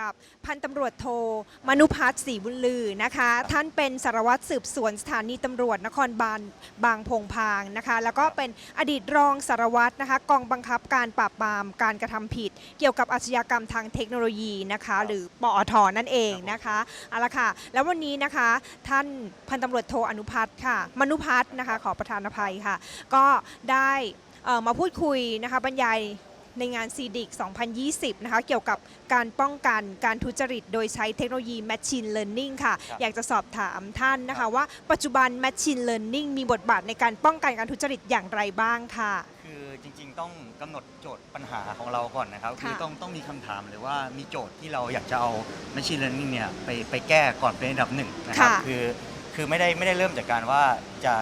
กับพันตำรวจโท มนุพัฒน์ศรีบุญลือนะคะ ท่านเป็นสารวัตรสืบสวนสถานีตำรวจนครบาลบางพงพางนะคะ แล้วก็เป็นอดีตรองสารวัตรนะคะ กองบังคับการปราบปรามการกระทำผิด เกี่ยวกับอาชญากรรมทางเทคโนโลยีนะคะ หรือปอทนั่นเองนะคะเอาละค่ะ แล้ววันนี้นะคะท่านพันตำรวจโทอนุพัฒน์ค่ะ มนุพัฒน์นะคะขอประทานอภัยค่ะ ก็ได้มาพูดคุยนะคะบรรยาย ในงาน CDIC 2020 นะคะ เกี่ยวกับการป้องกันการทุจริต โดยใช้เทคโนโลยี Machine Learning ค่ะครับอยากจะสอบถามท่านนะคะว่าปัจจุบัน Machine Learning มีบทบาทในการป้องกันการทุจริตอย่างไรบ้างค่ะ คือจริงๆ ต้องกำหนดโจทย์ปัญหาของเราก่อนนะครับค่ะคือต้องต้องมีคำถามหรือว่ามีโจทย์ที่เราอยากจะเอา Machine Learning เนี่ยไปไปแก้ก่อนเป็นอันดับหนึ่งนะครับค่ะ คือคือไม่ได้ไม่ได้เริ่มจากการว่าจะ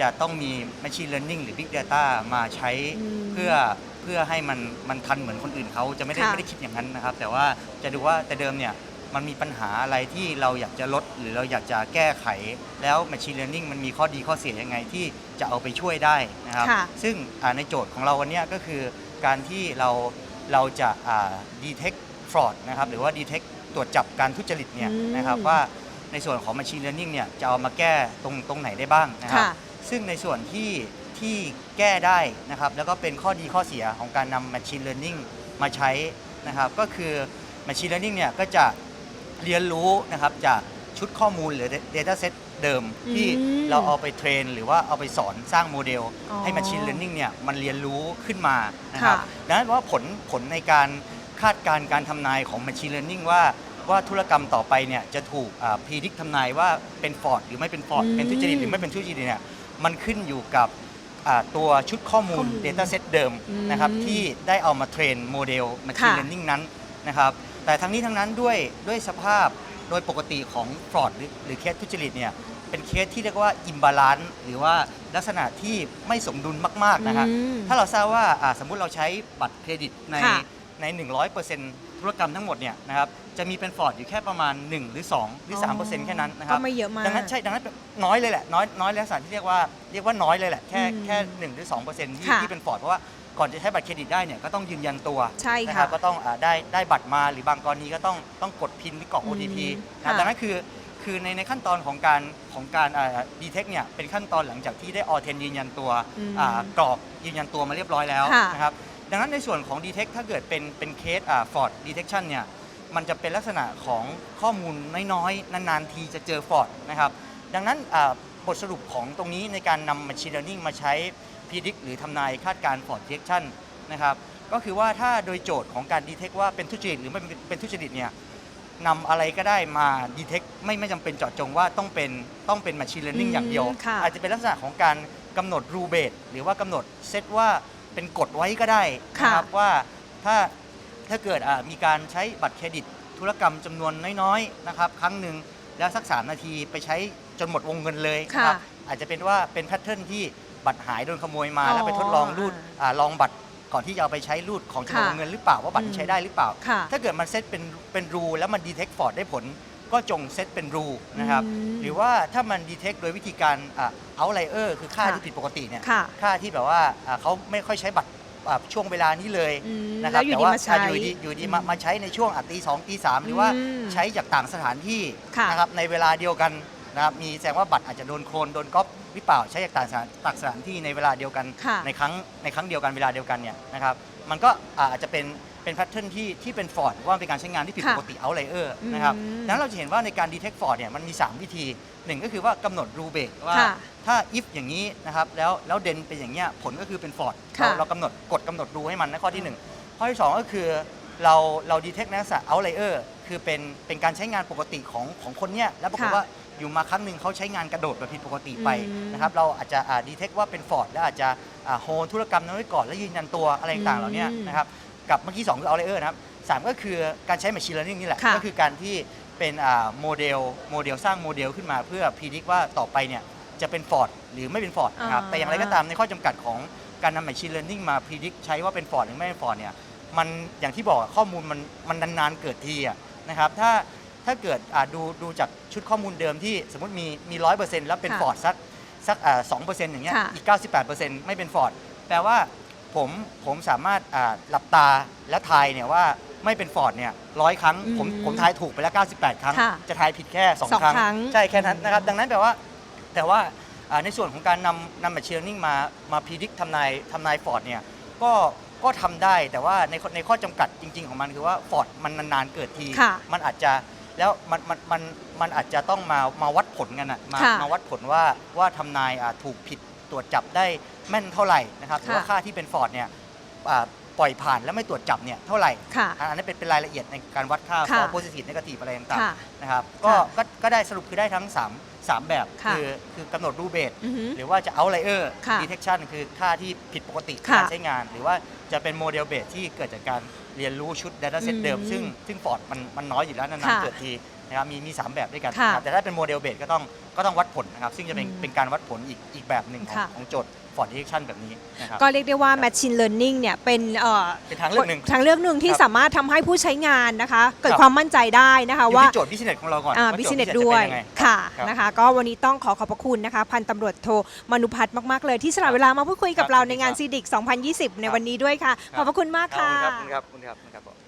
จะต้องมี Machine Learning หรือ Big Data มาใช้อืมเพื่อ เพื่อให้มันมันทันเหมือนคนอื่นเขาจะไม่ได้ค่ะ ไม่ได้คิดอย่างนั้นนะครับ แต่ว่าจะดูว่าแต่เดิมเนี่ยมันมีปัญหาอะไรที่เราอยากจะลดหรือเราอยากจะแก้ไข แล้ว Machine Learning มันมีข้อดีข้อเสียยังไงที่จะเอาไปช่วยได้นะครับ ค่ะ ซึ่งอ่าในโจทย์ของเราวันเนี้ยก็คือการที่เราเราจะอ่า detect fraud นะครับหรือว่า detect ตรวจจับการทุจริตเนี่ยอืมนะครับว่าในส่วนของ machine learning เนี่ยจะเอามาแก้ตรงตรงไหนได้บ้างนะครับ ค่ะ ซึ่งในส่วนที่ที่แก้ได้นะครับ แล้วก็เป็นข้อดีข้อเสียของการนำ machine learning มาใช้นะครับ ก็คือ machine learning เนี่ยก็จะเรียนรู้นะครับจากชุดข้อมูลหรือ data set เดิมที่อืมเราเอาไปเทรน หรือว่าเอาไปสอนสร้างโมเดล อ๋อให้ machine learning เนี่ยมันเรียนรู้ขึ้นมานะครับค่ะ ดังนั้นว่าผลผลในการคาดการณ์การทำนายของ Machine Learning ว่าว่าธุรกรรมต่อไปเนี่ยจะถูกพีดิกทำนายว่าเป็นฟอร์ดหรือไม่เป็นฟอร์ดอืม เป็นทุจริตหรือไม่เป็นทุจริตเนี่ย มันขึ้นอยู่กับอ่าตัวชุดข้อมูล ข้อมูล Data Set เดิมอืมนะครับที่ได้เอามาเทรนโมเดล Machine ค่ะ Learning นั้นนะครับแต่ทั้งนี้ทั้งนั้นด้วยด้วยสภาพโดยปกติของฟอร์ดหรือหรือเคสทุจริตเนี่ยเป็นเคสที่เรียกว่าอิมบาลานซ์หรือว่าลักษณะที่ไม่สมดุลมากๆนะครับอืม ถ้าเราทราบว่าอ่าสมมุติเราใช้บัตรเครดิตในค่ะ ใน 100%ธุรกรรมทั้งหมดเนี่ยนะครับจะมีเป็นฟอร์ดอยู่แค่ประมาณ 1 หรือ 2 หรือ 3%แค่นั้นนะครับก็ไม่เยอะมากดังนั้นใช่ดังนั้นน้อยเลยแหละน้อยน้อยลักษณะที่เรียกว่าเรียกว่าน้อยเลยแหละแค่อืมแค่1หรือ2%ที่ค่ะที่เป็นฟอร์ดเพราะว่าก่อนจะใช้บัตรเครดิตได้เนี่ยก็ต้องยืนยันตัวใช่นะคค่ะรับก็ต้องอาได้ได้บัตรมาหรือบางกรณีก็ต้องต้องกดพินหรือกรอก OTP อืมนะค่ะดังนั้นคือคือในในขั้นตอนของการของการดีเทคเนี่ยเป็นขั้นตอนหลังจากที่ได้ออเทนยืนยันตัวอืมอ่ากรอกยืนยันตัวมาเรียบร้อยแล้วค่ะนะครับ ดังนั้นในส่วนของ Detect ถ้าเกิดเป็นเป็นเคสอ่า Ford Detection เนี่ยมันจะเป็นลักษณะของข้อมูลน้อยๆ นานๆ ทีจะเจอ Ford นะครับดังนั้นอ่าบทสรุปของตรงนี้ในการนำ Machine Learning มาใช้ predict หรือทำนายคาดการณ์ Ford Detection นะครับก็คือว่าถ้าโดยโจทย์ของการ detect ว่าเป็นทุจริตหรือไม่เป็นทุจริตเนี่ยนำอะไรก็ได้มา detect ไม่ไม่จำเป็นเจาะจงว่าต้องเป็นต้องเป็น machine learning อืมอย่างเดียวค่ะ อาจจะเป็นลักษณะของการกำหนด rule base หรือว่ากำหนดเซตว่า เป็นกฎไว้ก็ได้นะครับว่าถ้าถ้าเกิดอ่ามีการใช้บัตรเครดิตธุรกรรมจำนวนน้อยๆนะครับครั้งหนึ่งแล้วสัก 3 นาทีไปใช้จนหมดวงเงินเลยนะครับค่ะอาจจะเป็นว่าเป็นแพทเทิร์นที่บัตรหายโดนขโมยมาอ๋อแล้วไปทดลองรูดอ่าลองบัตรก่อนที่จะเอาไปใช้รูดของจำนวนค่ะเงินหรือเปล่าว่าบัตรอืมใช้ได้หรือเปล่า ค่ะ ถ้าเกิดมันเซตเป็นเป็นรูแล้วมันดีเทคฟอร์ดได้ผล ก็จงเซตเป็นรูนะครับอืมหรือว่าถ้ามันดีเทคโดยวิธีการเอาไลเออร์คือค่าค่ะที่ผิดปกติเนี่ยค่ะค่าที่แบบว่าอ่าเขาไม่ค่อยใช้บัตรอ่าช่วงเวลานี้เลยอืมนะครัแล้วอยู่แต่ดีว่ามาใช้อ่าอยู่ดีอยู่ดีมาอืมมาใช้ในช่วงอะตีสองตีสามหรือว่าอืมใช้จากต่างสถานที่ค่ะนะครับในเวลาเดียวกันนะครับมีแสดงว่าบัตรอาจจะโดนโคลนโดนก๊อป หรือเปล่าใช้จากต่างสถานต่างสถานที่ในเวลาเดียวกัน ค่ะ ในครั้งในครั้งเดียวกันเวลาเดียวกันเนี่ยนะครับมันก็อาจจะเป็นเป็นแพทเทิร์นที่ที่เป็นฟอร์ดว่าเป็นการใช้งานที่ผิดค่ะปกติเอาไลเออร์นะครับอืมดังนั้นเราจะเห็นว่าในการดีเทคฟอร์ดเนี่ยมันมี 3 วิธีหนึ่งก็คือว่ากำหนดรูเบรกว่าค่ะถ้า if อย่างนี้นะครับแล้วแล้วเดนเป็นอย่างเงี้ยผลก็คือเป็นฟอร์ดค่ะ เราเรากำหนดกฎกำหนดรูให้มันนะข้อที่หนึ่งข้อที่สองก็คือเราเราดีเทคในลักษณะเอาไลเออร์คือเป็นเป็นการใช้งานปกติของของคนเนี้ยแล้วปรากฏค่ะ ว่า อยู่มาครั้งหนึ่งเขาใช้งานกระโดดแบบผิดปกติไปอืม นะครับเราอาจจะดีเทคว่าเป็นฟอร์ดแล้วอาจจะโฮธุรกรรมนั้นไว้ก่อนแล้วยืนยันตัวอะไรต่างๆเหล่านี้อืมนะครับกับเมื่อกี้2คือเอาไลเออร์นะครับสามก็คือการใช้ Machine Learning นี่แหละ ค่ะ ก็คือการที่เป็นโมเดลโมเดลสร้างโมเดลขึ้นมาเพื่อพิจิตว่าต่อไปเนี่ยจะเป็นฟอร์ดหรือไม่เป็นฟอร์ดนะครับอ่า แต่อย่างไรก็ตามในข้อจำกัดของการนำ Machine Learning มาพิจิตใช้ว่าเป็นฟอร์ดหรือไม่เป็นฟอร์ดเนี่ย มันอย่างที่บอกอะข้อมูลมันมันนานๆเกิดทีอะนะครับถ้า ถ้าเกิดอ่าดูดูจากชุดข้อมูลเดิมที่สมมติมีมีร้อยเปอร์เซ็นต์แล้วเป็นค่ะฟอร์ดสักสักสองเปอร์เซ็นต์อย่างเงี้ยค่ะ อีก98%ไม่เป็นฟอร์ดแปลว่าผมผมสามารถอ่าหลับตาและทายเนี่ยว่าไม่เป็นฟอร์ดเนี่ยร้อยครั้ง ผมอืมผมทายถูกไปแล้ว 98 ครั้ง ค่ะจะทายผิดแค่ สอง2 ครั้ง ครั้งใช่แค่นั้นนะครับ ดังนั้นแปลว่าแต่ว่าอ่าในส่วนของการนำนำ machine learning มามาพิจิตทำนายทำนายฟอร์ดเนี่ยก็ก็ทำได้แต่ว่าในข้อในข้อจำกัดจริง ๆ ของมันคือว่าฟอร์ดมันนานๆเกิดที ค่ะ มันอาจจะ แล้วมันมันมันมันอาจจะต้องมามาวัดผลกันอะมาค่ะมาวัดผลว่าว่าทำนายอ่าถูกผิดตรวจจับได้แม่นเท่าไหร่นะครับหรือว่าค่ะ ค่าที่เป็นฟอร์ดเนี่ยอ่าปล่อยผ่านแล้วไม่ตรวจจับเนี่ยเท่าไหร่ ค่ะอันนั้นเป็นเป็นรายละเอียดในการวัดค่าค่ะฟอร์โพซิทีฟนกาทีฟอะไรต่างค่ะ ๆนะครับก็ก็ก็ได้สรุปคือได้ทั้ง 3 3 แบบค่ะอคือกำหนดรูเบสอือหือ หรือว่าจะ outlier ค่ะ detection คือค่าที่ผิดปกติในค่ะ การใช้งาน หรือว่า จะเป็นโมเดลเบสที่เกิดจากการเรียนรู้ชุด data set อืมเดิม ซึ่งซึ่งฟอร์ดมันมันน้อยอยู่แล้วนานค่ะๆเกิดทีนะครับมีมีสามแบบด้วยกันค่ะนะครับแต่ถ้าเป็นโมเดลเบสก็ต้องก็ต้องวัดผลนะครับซึ่งจะเป็นอืมเป็นการวัดผลอีกอีกแบบหนึ่งของค่ะ ของโจทย์ Ford detection แบบนี้นะครับก็เรียกได้ว่า Machine Learning เนี่ยเป็นเอ่อเป็นทางเลือกหนึ่ง ทางเลือกหนึ่งที่ครับสามารถทำให้ผู้ใช้งานนะคะ เกิดครับ ความมั่นใจได้นะคะอยู่ว่า ที่โจทย์ business ของเราก่อนอ่าว่าบิโจสทย์เนส business ด้วยจะเป็นงไง ค่ะครับนะคะ ก็วันนี้ต้องขอขอบพระคุณนะคะ พันตำรวจโทมนุพัฒน์มาก ๆ เลยที่สละเวลามาพูดคุยกับครับเรายินดีในงานครับซีดิก2020 ในครับวันนี้ด้วยค่ะ ขอบพระคุณมากค่ะ ขอบคุณครับขอบคุณครับขอบคุณครับ